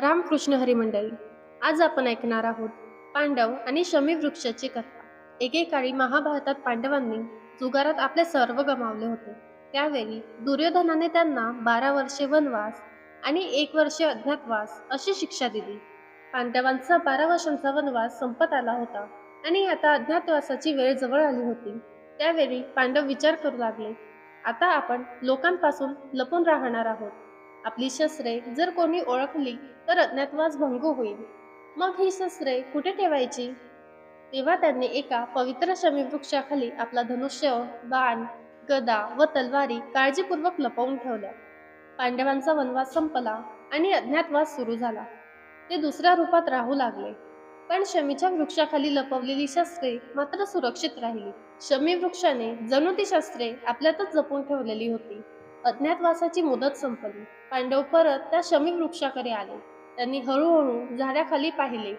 रामकृष्ण हरिमंडळी आज आपण ऐकणार आहोत पांडव आणि शमी वृक्षाची कथा. एकेकाळी महाभारतात पांडवांनी जुगारात आपले सर्व गमावले होते. त्यावेळी दुर्योधनाने त्यांना बारा वर्षे वनवास आणि एक वर्षे अज्ञातवास अशी शिक्षा दिली. पांडवांचा बारा वर्षांचा वनवास संपत आला होता आणि आता अज्ञातवासाची वेळ जवळ आली होती. त्यावेळी पांडव विचार करू लागले. आता आपण लोकांपासून लपून राहणार आहोत. आपली शस्त्रे जर कोणी ओळखली तर अज्ञातवास भंग होईल. मग ही शस्त्रे कुठे ठेवायची? तेव्हा त्यांनी एका पवित्र शमी वृक्षाखाली आपला धनुष्य बाण गदा व तलवारी काळजीपूर्वक लपवून ठेवल्या. पांडवांचा वनवास संपला आणि अज्ञातवास सुरू झाला. ते दुसऱ्या रूपात राहू लागले. पण शमीच्या वृक्षाखाली लपवलेली शस्त्रे मात्र सुरक्षित राहिली. शमी वृक्षाने जणू ती शस्त्रे आपल्यातच जपून ठेवलेली होती. अज्ञातवासाची मुदत संपली. पांडव परत त्या शमी वृक्षाकडे आले. त्यांनी हळूहळू झाडाखाली पाहिले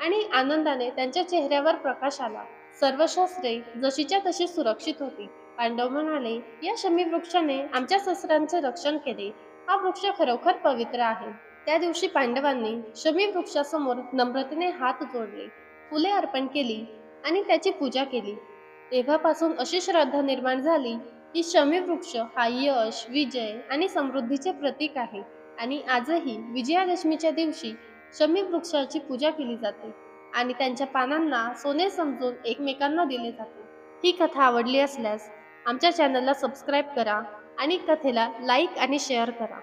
आणि आनंदाने त्यांच्या चेहऱ्यावर प्रकाश आला. सर्व शस्त्रे जशीच्या तशी सुरक्षित होती. पांडव म्हणाले या शमी वृक्षाने आमच्या शस्त्रांचे रक्षण केले. हा वृक्ष खरोखर पवित्र आहे. त्या दिवशी पांडवांनी शमी वृक्षासमोर नम्रतेने हात जोडले फुले अर्पण केली आणि त्याची पूजा केली. तेव्हापासून अशी श्रद्धा निर्माण झाली की शमी वृक्ष हा यश विजय आणि समृद्धीचे प्रतीक आहे. आणि आजही विजयादशमीच्या दिवशी शमी वृक्षाची पूजा केली जाते आणि त्यांच्या पानांना सोने समजून एकमेकांना दिले जाते. ही कथा आवडली असल्यास आमच्या चॅनलला सबस्क्राईब करा आणि कथेला लाईक आणि शेअर करा.